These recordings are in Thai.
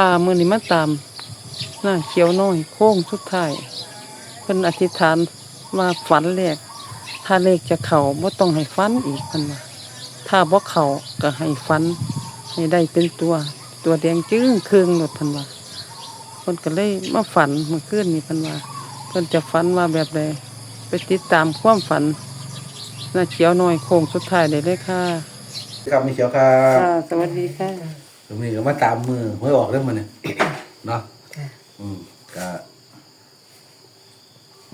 ค่ะมื้อนี้มาตามนางเขียวน้อยโค้งสุดท้ายเพิ่นอธิษฐานว่าฝันแรกถ้าเลขจะเข้าบ่ต้องให้ฝันอีกเพิ่นว่าถ้าบ่เข้าก็ให้ฝันให้ได้เป็นตัว ตัวแดงจึ้งครึ่งหมดเพิ่นว่าเพิ่นก็เลยมาฝันเมื่อคืนนี้เพิ่นว่าเพิ่นจะฝันว่าแบบใดไปติดตามความฝันนางเขียวน้อยโค้งสุดท้ายได้เลยค่ะครับมีเขียวครับ ค่ะ สวัสดีค่ะ ตรงนี้ก็มาตามมือหวยออกเรื่องมันเนี่ย เนาะค่ะอืมก็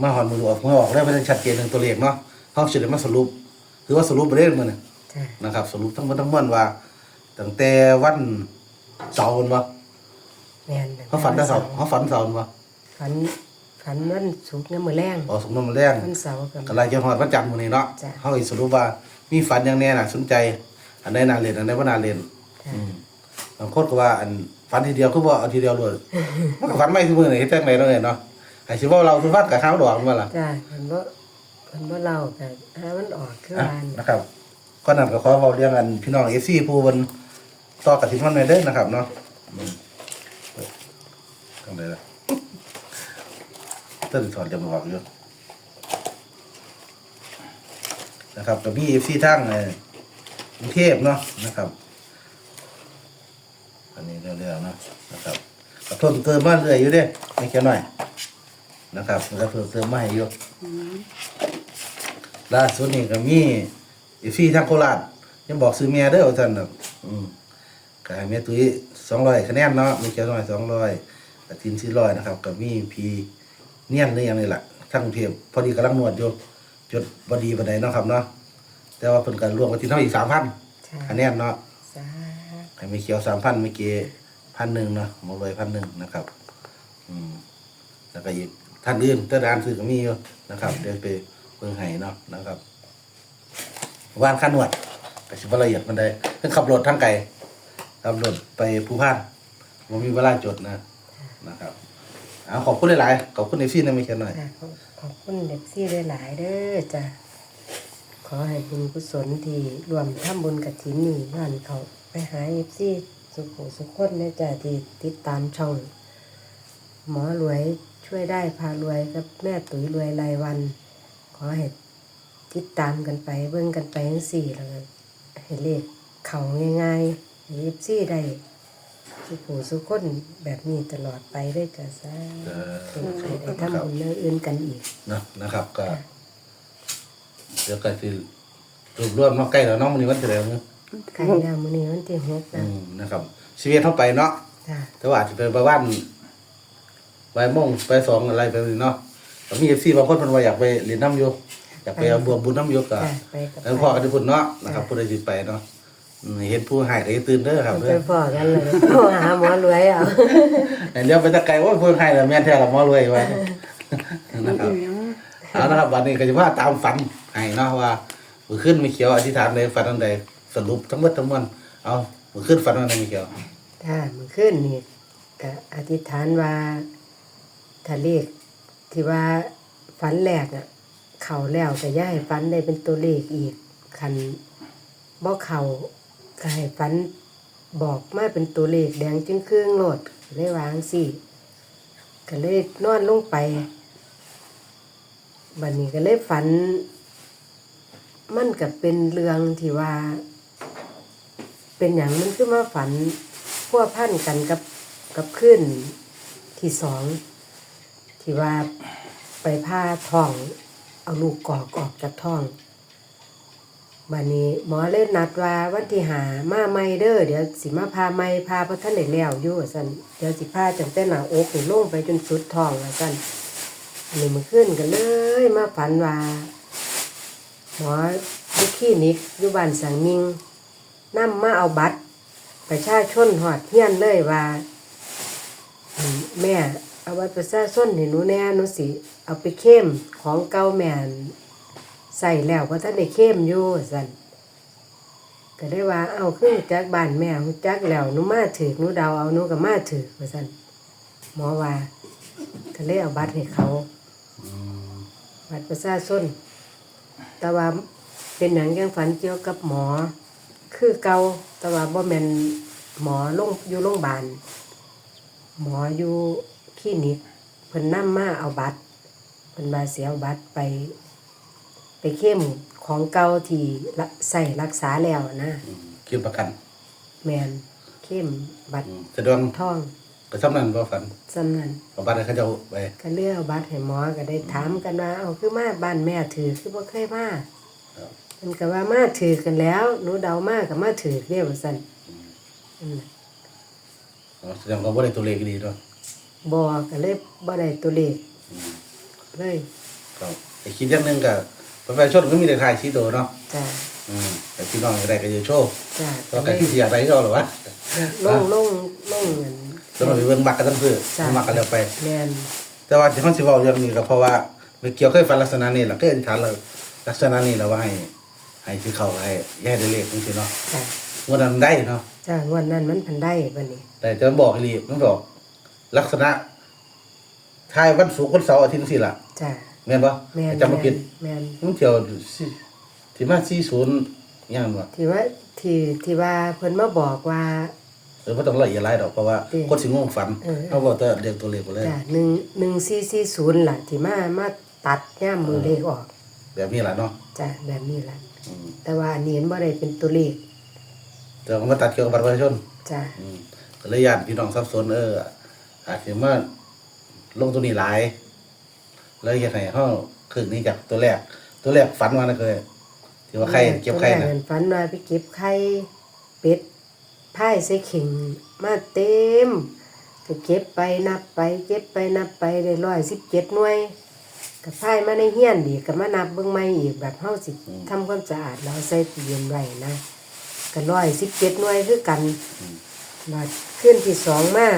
มาหอนมือออกหวยออกได้ไม่ได้ชัดเจนถึงตัวเลขเนาะเขาสุดมาสรุปคือว่าสรุปประเด็นมันเนี่ย จ้ะนะครับสรุปทั้งหมดทั้งมวลว่าตั้งแต่วันเสาร์วะแม่นเขาฝันแต่เสาร์เขาฝันเสาร์วะฝันฝันวันศุกร์เนี่ยมื้อแรงอ๋อสมนมแรงวันเสาร์กับ กำลังจะหอดวันจันทร์มื้อนี้เนาะจ้ะ เขาอีกสรุปว่ามีฝันอย่างแน่น่ะสนใจ อันใดน่าเรียนอันใดว่าน่าเรียนจ้ะอืม บางคนก็ว่าอันฝันทีเดียวคือบ่เอาทีเดียวเลยมันก็ฝันไม่คือมือไหนแต่งไหนเนาะเนาะไอ้สิว่าเราคือฟัดกับข้าวดอกมันล่ะจ้ะเพิ่นบ่เพิ่นบ่เล่าก็หามันออกคืออะวานนะครับก็นั่นก็ขอเว้าเรื่องอันพี่น้อง FC ผู้เพิ่นต่อกับทินมันแม่เด้อนะครับเนาะอืมทำได้ละต้นสอนจำบอกอยู่นะครับก็มี FC ทั้งเอ่อกรุงเทพเนาะนะครับ อันนี้เรื่องๆเนาะนะครับก็เพิ่มเติมมาเรื่อยอยู่เด้ไม่แค่น้อยนะครับแล้วก็เพิ่มเติมมาให้อยู่ล่าสุดนี่ก็มีอีฟี่ทางโคราชยังบอกซื้อเมียเด้อว่าซั่นน่ะอืมก็ให้แม่ตุ้ย200คะแนนเนาะมีแค่น้อย200กับทีม400นะครับก็มีพีเนียนหรือหยังนี่ล่ะทั้งกรุงเทพพอดีกำลังนวดอยู่จดบ่ดีปานใดเนาะครับเนาะแต่ว่าเพิ่นก็รวมกับทีมเฮาอีก3,000จ้ะคะแนนเนาะ ไข่ไม่เขียวสามพันเมื่อกี้พันหนึ่งเนาะหมดเลยพันหนึ่งนะครับ อืมแล้วก็อีกท่านอื่นแต่ร้านซื้อก็มีอยู่นะครับ เดี๋ยวไปเพิ่งให้เนาะนะครับว่านข้านวดก็สิบละเอียดมันได้เพิ่งขับรถทั้งไกลขับรถไปภูพานมันมีเวลาจดนะนะครับเอาขอบคุณหลายๆขอบคุณในฟี่นะไม่แค่หน่อย จ้ะขอบขอบคุณเด็กซี่หลายๆเด้อจ้ะขอให้บุญกุศลที่รวมทำบุญกับทีนี่ย้อนเขา ไปหา FC สุขสุขคนเด้จ้ะที่ติดตามช่อง หมอรวยช่วยได้พารวยกับแม่ตุ๋ยรวยรายวัน ขอให้ติดตามกันไปเบิ่งกันไปทั้งสี่แล้วก็ให้เลขเขาง่ายๆให้ยิบซี่ได้สุขสุขคนแบบนี้ตลอดไปด้วยจ้ะซะเออให้ได้ทำบุญเรื่องอื่นกันอีก นะนะครับก็เดี๋ยวก็คือรวบรวมเนาะใกล้แล้วเนาะมันนี้วันที่แล้วเนาะ ใกล้แล้วมื้อนี้วันที่หกอืนะมนะครับชีวิตเท่าไปเนาะจ้ะแต่ว่าอาจจะเป็นประวันใบายโมงใบายสองอะไรไปเลยเนาะแต่มีเอฟซีบางคนมันว่าอยากไปเรียนน้ำโยอยากไปเอาบวมบุญน้ำโยก็จ้ะไปกับแล้วพ่อกันทุกคนเนาะนะครับผู้ใดสิไปเนาะอืมเห็นผู้ให้ก็ให้ตื่นเด้อครับไปเด้อพอกันเลยโทรหาหมอรวยเอาแต่เดี๋ยวไปตะไกลว่าผู้ให้แล้วแม่นแท้ละหมอรวยไว้ นะครับเอานะครับวันนี้ก็จะว่าตามฝันให้เนาะว่ามือขึ้นไม่เขียวอธิษฐานใดฝันอันใด สรุปทั้งหมดทั้งมวลเอามือขึ้นฝันอันใดไม่เขียวถ้ามื้อคืนนี่ก็อธิษฐานว่าถ้าเลขที่ว่าฝันแรกอะ เข่าแล้วแต่ย่าให้ฝันได้เป็นตัวเลขอีกคันบ่เข่าก็ให้ฝันบอกมาเป็นตัวเลขแดงจึงเครื่องโหลดเลยวาจั่งสิก็เลยนอนลงไปบัดนี้ก็เลยฝัน มันก็เป็นเรื่องที่ว่า เป็นอย่างมันคือมาฝันพัวพันกันกับกับขึ้นที่สองที่ว่าไปผ้าท้อง เอาลูกกอกออกจากท้องบันนี้หมอเล่นนัดว่าวันที่หามาไม่เด้อเดี๋ยวสิมาพาไม่พาพระท่านได้แล้วอยู่ว่าซั่นเดี๋ยวสิพาจังแต่หนาอกนี่ลงไปจนสุดท้องว่าซั่นอันนี้มันขึ้นกันเลยมาฝันว่าหมออยู่คลินิกอยู่บ้านสังมิง นํมาเอาบัตร ประชาชนหอดเฮียนเลยว่าแม่เอาบัตรประชาชนให้หนูแน่หนูสิเอาไปเข้มของเก่าแม่ใส่แล้วเพราะท่านได้เข้มอยู่สั่นก็ได้ว่าเอาขึ้นจากบ้านแม่จักแล้วหนูมาถือหนูเดาเอาหนูก็มาถือว่าสั่นหมอว่าก็เลยเอาบัตรให้เขาบัตรประชาชนแต่ว่าเป็นหนังยังฝันเกี่ยวกับหมอ คือเก่าแต่ว่าบ่แม่นหมอลงอยู่โรงพยาบาลหมออยู่คลินิกเพิ่นนำมาเอาบัตรเพิ่นมาเสียเอาบัตรไป ไปเข้มของเก่าที่ละใส่รักษาแล้วนะอืมคิดประกัน แมนเข้มบัตรอืมแสดงท่องก็สำนันบ่ฝันสำนันเอาบัตรให้เขาเจ้าไปก็เลือกเอาบัตรให้หมอก็ได้ถามกันว่าเอาคือมาบ้านแม่ถือคือบ่เคยมาครับ มันก็ว่ามาถือกันแล้วหนูเดามาก็มาถือเรียกว่าซั่นอืมอ๋อแสดงว่าบ่ได้ตัวเลขดีเนาะบ่ก็เลยบ่ได้ตัวเลขอืมเลยก็ไอ้คิดอย่างหนึงก็ประชาชนก็มีแต่ถ่ายชีโตเนาะจ้ะอืมแต่พี่น้องก็ได้ก็จะโชว์จ้ะก็ใครที่สิอยากได้ก็เอาหรอวะลงลงลงเงิน สำหรับเบิ่งมักกันทั้งคือจ้ะ มักกันแล้วไป แม่นแต่ว่าที่เขาสิเว้าเรื่องนี้ก็เพราะว่าเมื่อเกี่ยวเคยฝันลักษณะนี้ล่ะเคยอธิษฐานแล้วลักษณะนี้แล้วว่าให้ ให้ที่เขาให้แย่ได้เลขจังซี่เนาะจ้ะงวดนั้นได้เนาะจ้ะงวดนั้นมันพันได้บัดนี้แต่จะบอกอีหลีมันบอก ลักษณะทายวันศุกร์วันเสาร์อาทิตย์จังซี่ล่ะจ้ะแม่นบ่แม่นจำบ่ผิดแม่นมันเที่ยวสิที่มา40ยังบ่ที่ว่าที่ที่ว่าเพิ่นมาบอกว่า เออบ่ต้องละเอียดหลายดอกเพราะว่าอืมคนสิงงฝันเออเขาบอกแต่เรียกตัวเลขไปเลย จ้ะหนึ่งหนึ่งสี่สี่ศูนย์ล่ะที่มามาตัดย่ามมือเลขออก แบบนี้ล่ะเนาะจ้ะแบบนี้ล่ะอืม แต่ว่าอันนี้เห็นบ่ได้เป็นตัวเลขแต่ว่ามาตัดเกี่ยวกับบัตรประชาชนจ้ะอืมก็เลยญาติพี่น้องสับสนเอออาจจะมาลงตัวนี้หลาย แล้วเฮ็ดให้เฮาครึ่งนี้จากตัวแรก ตัวแรกฝันว่านะเคยที่ว่าใครเก็บใครตัวแรนะกฝันว่าไปเก็บไข่เป็ดพายใส่เข่งมาเต็มก็เก็บไปนับไป เก็บไปนับไปได้ร้อยสิบเจ็ดหน่วย ก็พายมาในเฮียนดีก็มานับเบิ่งใหม่อีกแบบเฮาสิทำความสะอาดแล้วใส่ตู้เย็นไว้นะก็ร้อยสิบเจ็ดหน่วยคือกันมาขึ้นที่สองมา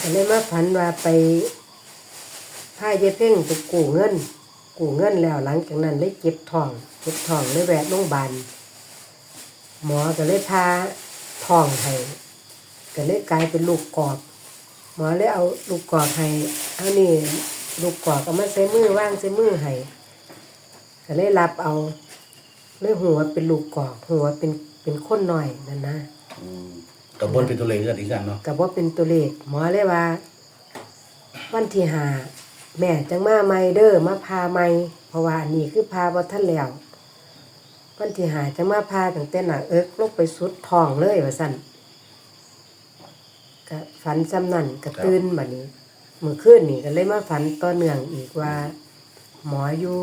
ก็เลยมาพันว่าไปพายเยเพ่งไปกู้เงินกู้เงินแล้วหลังจากนั้นเลยเก็บทองเก็บทองเลยแวะโรงพยาบาลหมอก็เลยพาทองให้ก็เลยกลายเป็นลูกกรอบหมอเลยเอาลูกกรอกให้เอานี่ ลูกกรอกเอามาใส่มือว่างใส่มือให้ก็เลยรับเอาเลยหัวเป็นลูกกรอกหัวเป็นเป็นคนหน่อยนั่นนะอืมกับบนเป็นตัวเลขกันอีกกันเนาะกับว่าเป็นตัวเลขหมอเลยว่า วันที่หาแม่จังมาไม่เด้อมาพาไม่เพราะว่าอันนี่คือพาบ่ท่านแล้ววันที่หาจังมาพาตั้งแต่หน้าเอิกลงไปสุดท้องเลยว่าสั่นก็ฝันซ้ำนั่นก็ตื่นบัดนี้เมื่อคืนนี่ก็เลยมาฝันต่อเนื่องอีกว่า หมออยู่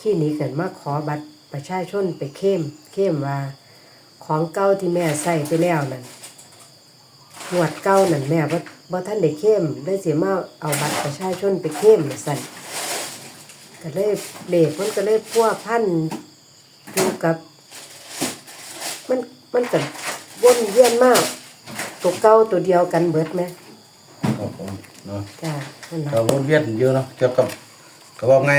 ที่นี้กันมาขอบัตรประชาชนไปเข้มเข้มว่า ของเก่าที่แม่ใส่ไปแล้วนั่นหวดเก้านั่นแม่บ่บ่ท่านได้เข้มได้เสียมาเอาบัตรประชาชนไปเข้มสั่นก็เลยเด็กมันก็เลยพัวพันอยู่กับ มันมันก็วนเวียนมากตัวเก่าตัวเดียวกันเบิดไหม ครับผมเนาะจ้านั่นล่ะเราวนเวียนเยอะเนาะเกี่ยวกับก็บอกไง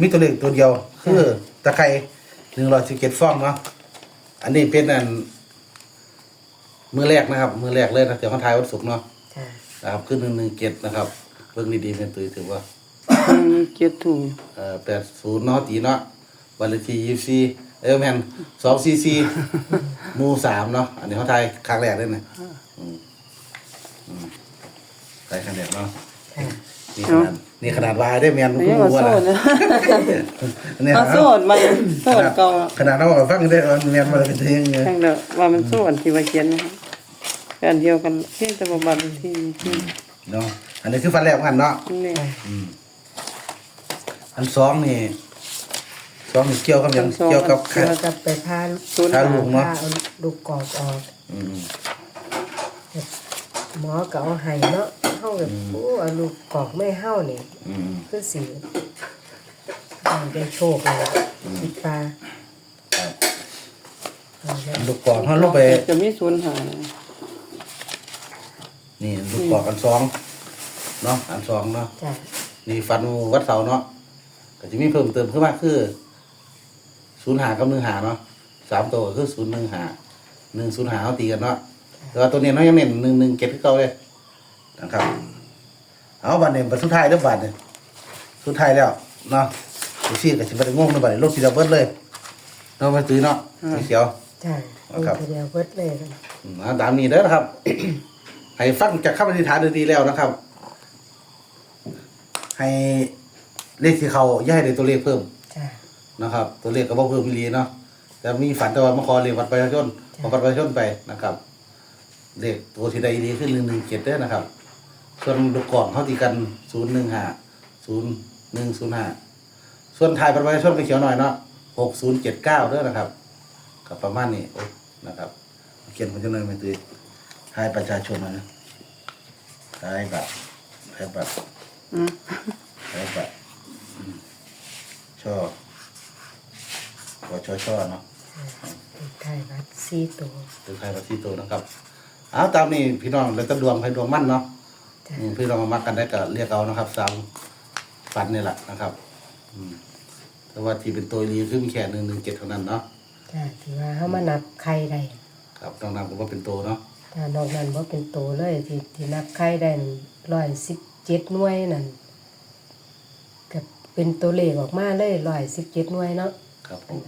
มีตัวเลขตัวเดียวคือตะไคร้หนึ่งร้อยสิบเจ็ดฟองเนาะอันนี้เป็นอันมือแรกนะครับ มือแรกเลยนะเดี๋ยวเขาทายวันศุกร์เนาะจ้านะครับขึ้นหนึ่งหนึ่งเจ็ดนะครับเบิ่งดีๆเป็นตัวถือว่าอืมเจ็ดถุงเอ่อแปดศูนย์เนาะตีเนาะวันเลขที่ยี่สิบสี่เออแมนสองซีซีหมู่สามเนาะอันนี้เขาทายครั้งแรกเลยนะอืมอืม ทายครั้งแรกเนาะจ้านี่ขนาดนี่ขนาดวายได้แมนอันกูนี้ก็รู้ว่าโซนะดนะเนี่ยเอาโซดมาโซดเก่าขนาดเราบอกฟังได้ว่าแมนมาเป็นเทียงไงทั้งเด้อว่ามันโซดที่ว่าเขียนนะครับอันเดียวกันเพียงแต่ว่าบัตรที่ที่เนาะอันนี้คือฟันแรกของกันเนาะนี่อืมอันสองนี่สองนี่เกี่ยวกับหยังเกี่ยวกับไข่เราจะไปพาศูนย์พาลูกเนาะพาเอาลูกกอกออกอืมหมอก็เอาให้เนาะ เฮาแบบโอ้เอาลูกกอกไม่เฮานี่อืมคือสีได้โชคเลยคิดปลาครับเอาแล้ว ลูกกอกเขาลงไป จะมีศูนย์หานี่ลูกกอกอันสองเนาะอันสองเนาะ จ้ะนี่ฟันวัดเสาเนาะก็จะมีเพิ่มเติมขึ้นมาคือศูนย์หากับหนึ่งหาเนาะสามตัวก็คือศูนย์หนึ่งหาหนึ่งศูนย์หาเขาตีกันเนาะแต่ว่าตัวนี้เนาะยังเน้นหนึ่งหนึ่งเก็บที่เก่าเลย นะครับ เอาบัตรเนี่ยบัตรสุดท้ายแล้วบัตรเนี่ยสุดท้ายแล้วเนาะดูสิกับสิบัตรงงในบัตรโลกสีดำเบิดเลยเนาะมาตื้อเนาะสีเขียว จ้ะครับเอาเดียวเบิดเลยกันอืมเอาตามนี้เด้อนะครับ ให้ฟังจากคำอธิษฐานดีๆแล้วนะครับ ให้เลขที่เขาอย่าให้ได้ตัวเลขเพิ่ม จ้ะนะครับตัวเลขก็บ่เพิ่มมิลีเนาะแต่มีฝันแต่ว่ามาขอเลขวัดประชาชนขอบัตรประชาชนไปนะครับเลขตัวที่ใดดีขึ้นหนึ่งหนึ่งเจ็ดเด้อนะครับ ส่วนลูกกล่องเขาตีกันศูนย์หนึ่งห้าศูนย์หนึ่งศูนย์ห้าส่วนถ่ายบัตรประชาชนไปเขียวหน่อยเนาะหกศูนย์เจ็ดเก้าเด้อนะครับกับประมาณนี้โอ้นะครับเขียนคนจะหน่อยไม่ตีถ่ายประชาชนมานะถ่ายบัตรถ่ายบัตรอืมถ่ายบัตรอืมช่อวช่อช่อเนาะเลขท้ายบัตรสี่ตัวเป็นไทยประเทศตัวนะครับเอาตามนี้พี่น้องแล้วก็ดวงให้ดวงมั่นเนาะจ้ะ อืมพี่น้องมามักกันได้ก็เรียกเอานะครับสามฝันนี่แหละนะครับ อืมแต่ว่าที่เป็นตัวรีคือมีแค่หนึ่งหนึ่งเจ็ดเท่านั้นเนาะจ้ะที่ว่าเฮามานับไข่ได้ครับต้องนำผมว่าเป็นตัวเนาะถ้านอกนั้นบ่เป็นตัวเลยที่ที่นับไข่ได้117หน่วยนั่นก็เป็นตัวเลขออกมาเลย117หน่วยเนาะครับผม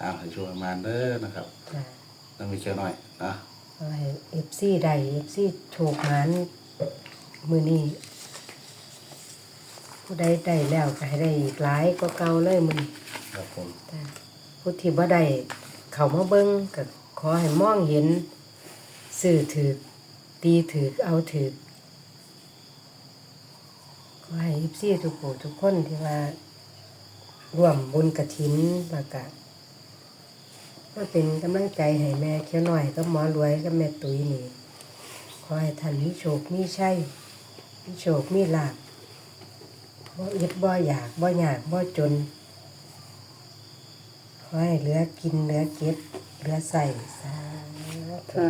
อ้าวให้ช่วยประมาณเด้อนะครับจ้ะต้องมีเชียวหน่อยนะ เอาให้ FC ได้ FC โชคหมาน มื้อนี้ผู้ใดได้แล้วก็ให้ได้อีกหลายกว่าเก่าเลยมื้อนี้ครับผมจ้ะผู้ที่บ่ได้เข้ามาเบิ่งก็ขอให้มองเห็นสื่อถือตีถือเอาถือขอให้อีซี่ทุกผู้ทุกคนที่ว่าร่วมบุญกระถินแล้วก็มาเป็นกำลังใจให้แม่เขียวหน่อยก็หมอรวยกับแม่ตุ้ยนี่ขอให้ท่านมีโชคมีชัย มีโชคมีลาบบ่อึดบ่อยากบ่อยากบ่จนขอให้เหลือกินเหลือเก็บเหลือใส่สาธุ